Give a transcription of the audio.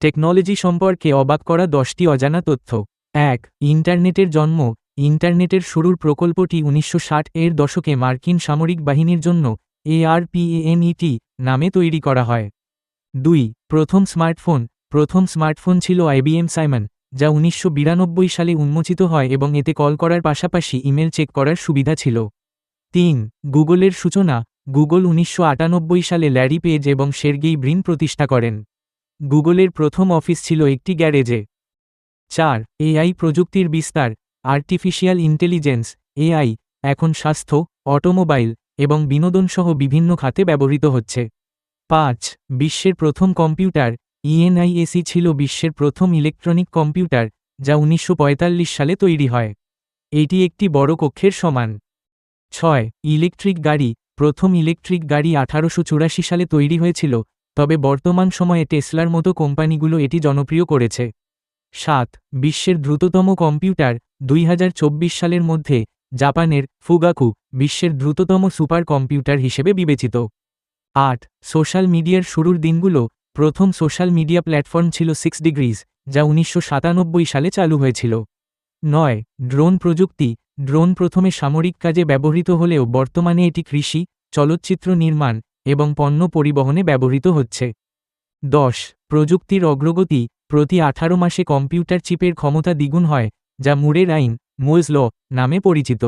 Technology সম্পর্কে অবাক করা দশটি অজানা তথ্য। এক, ইন্টারনেটের জন্ম। ইন্টারনেটের শুরুর প্রকল্পটি উনিশশো ষাট এর দশকে মার্কিন সামরিক বাহিনীর জন্য এআরপিএনইটি নামে তৈরি করা হয়। দুই, প্রথম স্মার্টফোন। প্রথম স্মার্টফোন ছিল আইবিএম সাইমন, যা উনিশশো বিরানব্বই সালে উন্মোচিত হয় এবং এতে কল করার পাশাপাশি ইমেল চেক করার সুবিধা ছিল। তিন, গুগলের সূচনা। গুগল উনিশশো আটানব্বই সালে ল্যারি পেজ এবং সের্গেই ব্রিন প্রতিষ্ঠা করেন। গুগলের প্রথম অফিস ছিল একটি গ্যারেজে। চার, এআই প্রযুক্তির বিস্তার, আর্টিফিশিয়াল ইন্টেলিজেন্স, এআই, এখন স্বাস্থ্য, অটোমোবাইল, এবং বিনোদনসহ বিভিন্ন খাতে ব্যবহৃত হচ্ছে। পাঁচ, বিশ্বের প্রথম কম্পিউটার, ইএনআইএসি ছিল বিশ্বের প্রথম ইলেকট্রনিক কম্পিউটার, যা উনিশশো পঁয়তাল্লিশ সালে তৈরি হয়। এটি একটি বড় কক্ষের সমান। ছয়, ইলেকট্রিক গাড়ি প্রথম ইলেকট্রিক গাড়ি আঠারোশো চুরাশি সালে তৈরি হয়েছিল, তবে বর্তমান সময়ে টেসলার মতো কোম্পানিগুলো এটি জনপ্রিয় করেছে। সাত, বিশ্বের দ্রুততম কম্পিউটার, দুই হাজার চব্বিশ সালের মধ্যে, জাপানের ফুগাকু, বিশ্বের দ্রুততম সুপার কম্পিউটার হিসেবে বিবেচিত। আট, সোশ্যাল মিডিয়ার শুরুর দিনগুলো, প্রথম সোশ্যাল মিডিয়া প্ল্যাটফর্ম ছিল সিক্স ডিগ্রিজ, যা উনিশশো সাতানব্বই সালে চালু হয়েছিল। নয়, ড্রোন প্রযুক্তি ড্রোন প্রথমে সামরিক কাজে ব্যবহৃত হলেও বর্তমানে এটি কৃষি, চলচ্চিত্র নির্মাণ এবং পণ্য পরিবহনে ব্যবহৃত হচ্ছে। দশ, প্রযুক্তির অগ্রগতি প্রতি আঠারো মাসে কম্পিউটার চিপের ক্ষমতা দ্বিগুণ হয়, যা মুরের আইন মোজ ল নামে পরিচিত।